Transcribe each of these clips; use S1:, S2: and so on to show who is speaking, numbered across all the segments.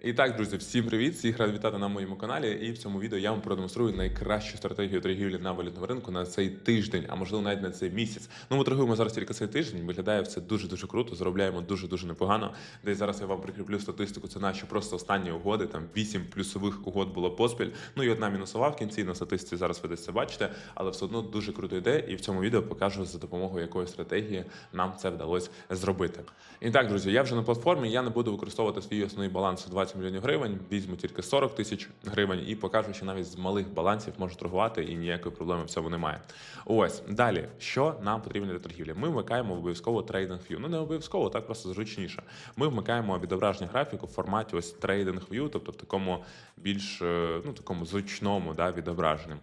S1: І так, друзі, всім привіт! Всіх рад вітати на моєму каналі. І в цьому відео я вам продемонструю найкращу стратегію торгівлі на валютному ринку на цей тиждень, а можливо навіть на цей місяць. Ну, ми торгуємо зараз тільки цей тиждень. Виглядає все дуже дуже круто. Заробляємо дуже дуже непогано. Десь зараз я вам прикріплю статистику. Це наші просто останні угоди. Там 8 плюсових угод було поспіль. Ну і одна мінусова в кінці на статистиці зараз ви десь це бачите, але все одно дуже круто йде. І в цьому відео покажу за допомогою якої стратегії нам це вдалося зробити. І так, друзі, я вже на платформі. Я не буду використовувати свій основний баланс у 20 мільйонів гривень. Візьму тільки 40 тисяч гривень і покажу, що навіть з малих балансів можу торгувати і ніякої проблеми в цьому немає. Ось далі, що нам потрібно для торгівлі? Ми вмикаємо обов'язково трейдинг TradingView. Ну не обов'язково, так просто зручніше. Ми вмикаємо відображення графіку в форматі ось TradingView, тобто в такому більш е, ну такому зручному да, відображенні.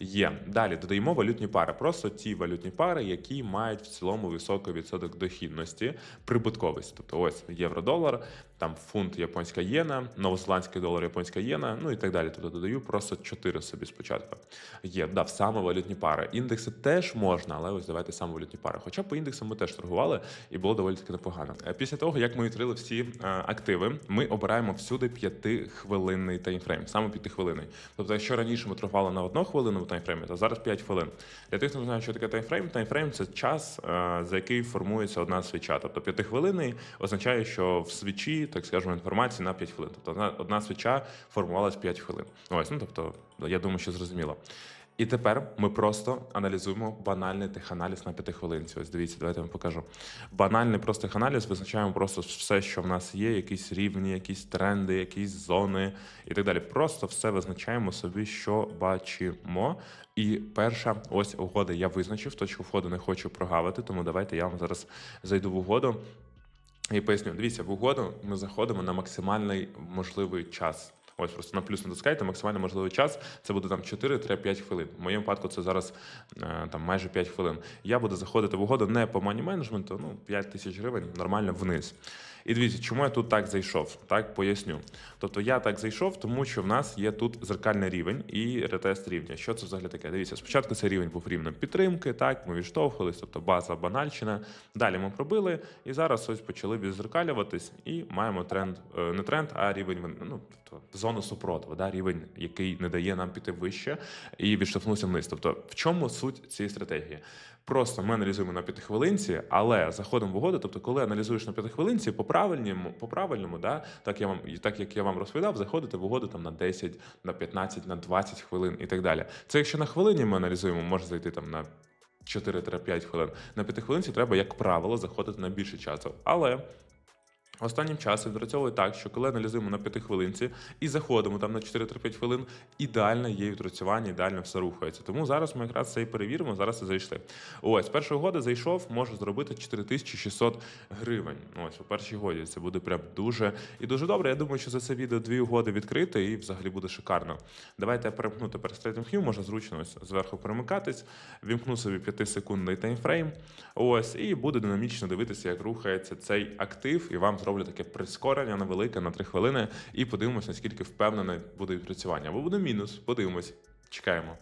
S1: Є далі додаємо валютні пари. Просто ті валютні пари, які мають в цілому високий відсоток дохідності, прибутковість. Тобто ось євро-долар, там фунт японська єна, новозеландський долар, японська єна, ну і так далі. Тобто додаю просто 4 собі спочатку. Є, да, саме валютні пари. Індекси теж можна, але ось давайте саме валютні пари. Хоча по індексам ми теж торгували і було доволі таки непогано. Е, Після того, як ми відкрили всі е, активи, ми обираємо всюди 5-хвилинний таймфрейм, саме 5-хвилинний. Тобто, якщо раніше ми торгували на одну хвилину в таймфреймі, то зараз 5 хвилин. Для тих, хто не знає, що таке таймфрейм, таймфрейм це час, е, за який формується одна свіча. Тобто 5-хвилинний означає, що в свічі, так скажемо, інформації на 5 хвилин. Тобто одна, свіча формувалась 5 хвилин. Ось, ну тобто, я думаю, що зрозуміло. І тепер ми просто аналізуємо банальний теханаліз на п'ятихвилинці. Ось дивіться, давайте я вам покажу. Банальний просто теханаліз визначаємо просто все, що в нас є, якісь рівні, якісь тренди, якісь зони і так далі. Просто все визначаємо собі, що бачимо. І перша ось угода я визначив. Точку входу не хочу прогавити, тому давайте я вам зараз зайду в угоду. І поясню, дивіться, в угоду ми заходимо на максимальний можливий час. Ось просто на плюс натискайте, максимально можливий час. Це буде там 4-5 хвилин. В моєму випадку це зараз е, там майже 5 хвилин. Я буду заходити в угоду не по мані менеджменту, ну 5 тисяч гривень нормально вниз. І дивіться, чому я тут так зайшов? Так поясню. Тобто я так зайшов, тому що в нас є тут зеркальний рівень і ретест рівня. Що це взагалі таке? Дивіться, спочатку цей рівень був рівнем підтримки, так ми відштовхувались, тобто база банальщина. Далі ми пробили, і зараз ось почали відзеркалюватись, і маємо тренд, е, не тренд, а рівень ну, тобто зону супротиву, да, рівень, який не дає нам піти вище і відштовхнувся вниз. Тобто, в чому суть цієї стратегії? Просто ми аналізуємо на п'ятихвилинці, але заходимо в угоду. Тобто, коли аналізуєш на п'ятихвилинці, по правильному, по правильному, да, так я вам так як я вам розповідав, заходите в угоду там на 10, на 15, на 20 хвилин і так далі. Це якщо на хвилині ми аналізуємо, може зайти там на 4-5 хвилин. На п'ятихвилинці треба, як правило, заходити на більше часу. Але Останнім часом відпрацьовує так, що коли аналізуємо на п'ятихвилинці і заходимо там на 4-5 хвилин, ідеально є відпрацювання, ідеально все рухається. Тому зараз ми якраз це і перевіримо. Зараз і зайшли. Ось перша угода зайшов, можу зробити 4600 гривень. Ось у першій угоді це буде прям дуже і дуже добре. Я думаю, що за це відео дві угоди відкрити і взагалі буде шикарно. Давайте перемкну тепер з TradingView, можна зручно ось зверху перемикатись, вімкну собі 5-секундний таймфрейм. Ось, і буде динамічно дивитися, як рухається цей актив, і вам зроблю таке прискорення невелике на 3 хвилини, і подивимось, наскільки впевнене буде відпрацювання. Або буде мінус, подивимось. Чекаємо.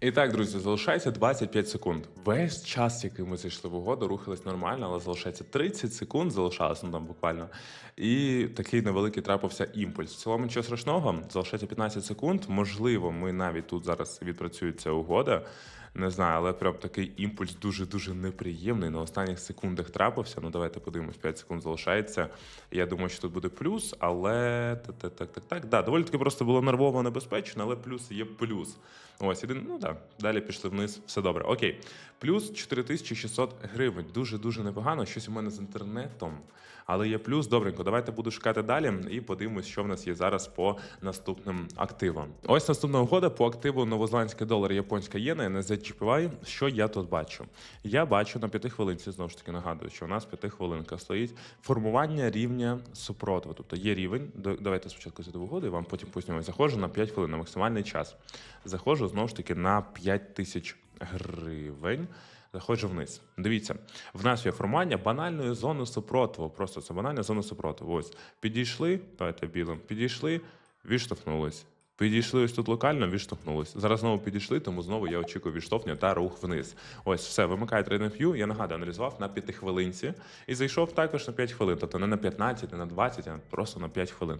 S1: І так, друзі, залишається 25 секунд. Весь час, який ми зайшли в угоду, рухались нормально, але залишається 30 секунд, залишалося ну, там буквально. І такий невеликий трапився імпульс. В цілому нічого страшного, залишається 15 секунд. Можливо, ми навіть тут зараз відпрацює ця угода. Не знаю, але прям такий імпульс дуже-дуже неприємний. На останніх секундах трапився. Ну, давайте подивимось, 5 секунд залишається. Я думаю, що тут буде плюс, але так, так, так, так. Да, доволі таки просто було нервово небезпечно, але плюс є плюс. Ось один, ну так, далі пішли вниз, все добре. Окей. Плюс 4600 гривень. Дуже-дуже непогано. Щось у мене з інтернетом. Але є плюс, добренько. Давайте буду шукати далі і подивимось, що в нас є зараз по наступним активам. Ось наступна угода по активу новозеландський долар, японська єна, NZGPY. Що я тут бачу? Я бачу на п'яти хвилинці, знову ж таки нагадую, що у нас п'ятихвилинка стоїть формування рівня супротиву. Тобто є рівень. Давайте спочатку зайду в і вам потім поясню. Заходжу на 5 хвилин на максимальний час. Заходжу знову ж таки на 5 тисяч гривень. Заходжу вниз. Дивіться, в нас є формування банальної зони супротиву. Просто це банальна зона супротиву. Ось підійшли, давайте білим, підійшли, відштовхнулись. Підійшли ось тут локально, відштовхнулись. Зараз знову підійшли, тому знову я очікую відштовхнення та рух вниз. Ось все, вимикає TradingView. Я нагадую, аналізував на 5 хвилинці і зайшов також на 5 хвилин. Тобто не на 15, не на 20, а просто на 5 хвилин.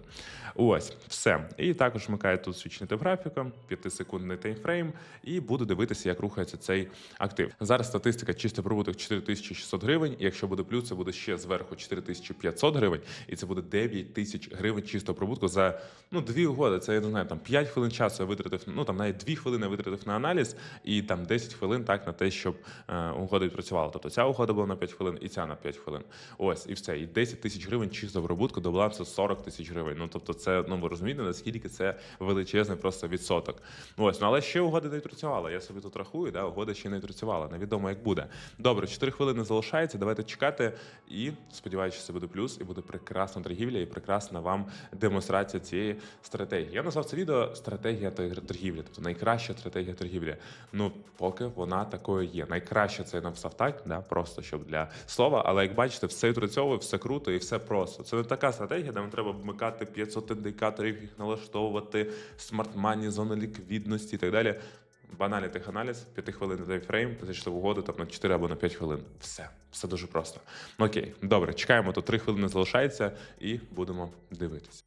S1: Ось, все. І також вмикає тут свічний тип графіка, 5-секундний таймфрейм, і буду дивитися, як рухається цей актив. Зараз статистика чистий прибуток 4600 гривень. І якщо буде плюс, це буде ще зверху 4500 гривень, і це буде 9 тисяч гривень чистого прибутку за ну дві угоди. Це я не знаю, там 5 хвилин часу я витратив. Ну там навіть 2 хвилини витратив на аналіз, і там 10 хвилин так на те, щоб е, угода відпрацювала. Тобто ця угода була на 5 хвилин, і ця на 5 хвилин. Ось і все. І 10 тисяч гривень чистого прибутку до балансу 40 тисяч гривень. Ну тобто, це ну ви розумієте, наскільки це величезний просто відсоток. Ось, ну але ще угода не відпрацювала. Я собі тут рахую, да, угода ще не відпрацювала. Невідомо як буде. Добре, 4 хвилини залишається. Давайте чекати. І сподіваюся, це буде плюс, і буде прекрасна торгівля, і прекрасна вам демонстрація цієї стратегії. Я назвав це відео стратегія торгівлі, тобто найкраща стратегія торгівлі. Ну, поки вона такою є. Найкраще це я написав так, да, просто щоб для слова. Але як бачите, все відпрацьовує, все круто і все просто. Це не така стратегія, де вам треба вмикати 500 індикаторів, їх налаштовувати, смарт-мані, зони ліквідності і так далі. Банальний теханаліз, 5 хвилин таймфрейм, зайшли в угоду там на 4 або на 5 хвилин. Все, все дуже просто. Окей, добре, чекаємо, то 3 хвилини залишається і будемо дивитися.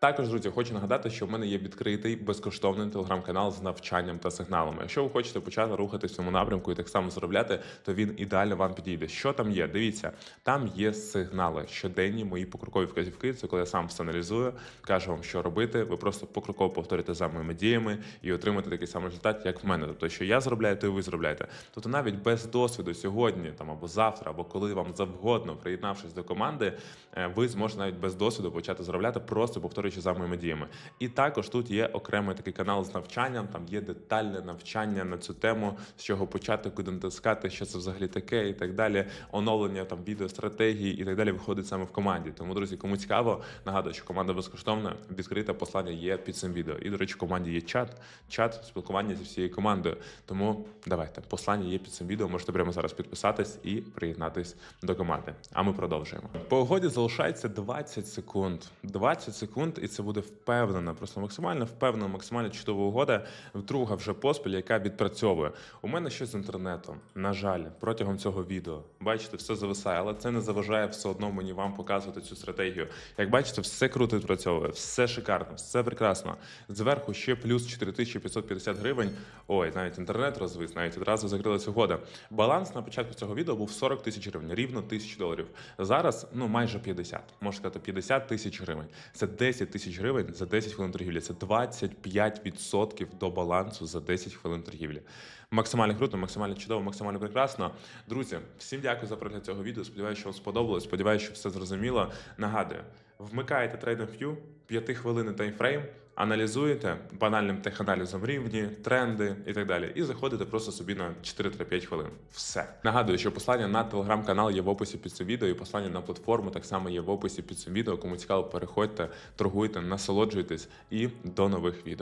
S1: Також, друзі, хочу нагадати, що в мене є відкритий безкоштовний телеграм-канал з навчанням та сигналами. Якщо ви хочете почати рухатись в цьому напрямку і так само заробляти, то він ідеально вам підійде. Що там є? Дивіться, там є сигнали, щоденні мої покрокові вказівки. Це коли я сам все аналізую, кажу вам, що робити. Ви просто покроково повторюєте за моїми діями і отримаєте такий самий результат, як в мене. Тобто, що я заробляю, то і ви заробляєте. Тобто, навіть без досвіду сьогодні, там або завтра, або коли вам завгодно, приєднавшись до команди, е, ви зможете навіть без досвіду почати заробляти, просто повторюючи за моїми. І також тут є окремий такий канал з навчанням. Там є детальне навчання на цю тему, з чого почати, куди натискати, що це взагалі таке, і так далі. Оновлення там відеостратегії і так далі виходить саме в команді. Тому, друзі, кому цікаво, нагадую, що команда безкоштовна, відкрите послання є під цим відео. І, до речі, в команді є чат, чат спілкування зі всією командою. Тому давайте послання є під цим відео. Можете прямо зараз підписатись і приєднатись до команди. А ми продовжуємо. По угоді залишається 20 секунд. 20 секунд, і це буде впевнена, просто максимально впевнена, максимально чудова угода. Друга вже поспіль, яка відпрацьовує. У мене щось з інтернетом. На жаль, протягом цього відео. Бачите, все зависає, але це не заважає все одно мені вам показувати цю стратегію. Як бачите, все круто відпрацьовує, все шикарно, все прекрасно. Зверху ще плюс 4550 гривень. Ой, навіть інтернет розвис, навіть одразу закрилася угода. Баланс на початку цього відео був 40 тисяч гривень, рівно тисячу доларів. Зараз ну майже 50, можна сказати, 50 тисяч гривень. Це 10 тисяч гривень за 10 хвилин торгівлі. Це 25% до балансу за 10 хвилин торгівлі. Максимально круто, максимально чудово, максимально прекрасно. Друзі, всім дякую за перегляд цього відео. Сподіваюся, що вам сподобалось. Сподіваюся, що все зрозуміло. Нагадую, вмикаєте TradingView, 5 хвилин таймфрейм, аналізуєте банальним теханалізом рівні, тренди і так далі. І заходите просто собі на 4-5 хвилин. Все. Нагадую, що послання на телеграм-канал є в описі під цим відео, і послання на платформу так само є в описі під цим відео. Кому цікаво, переходьте, торгуйте, насолоджуйтесь і до нових відео.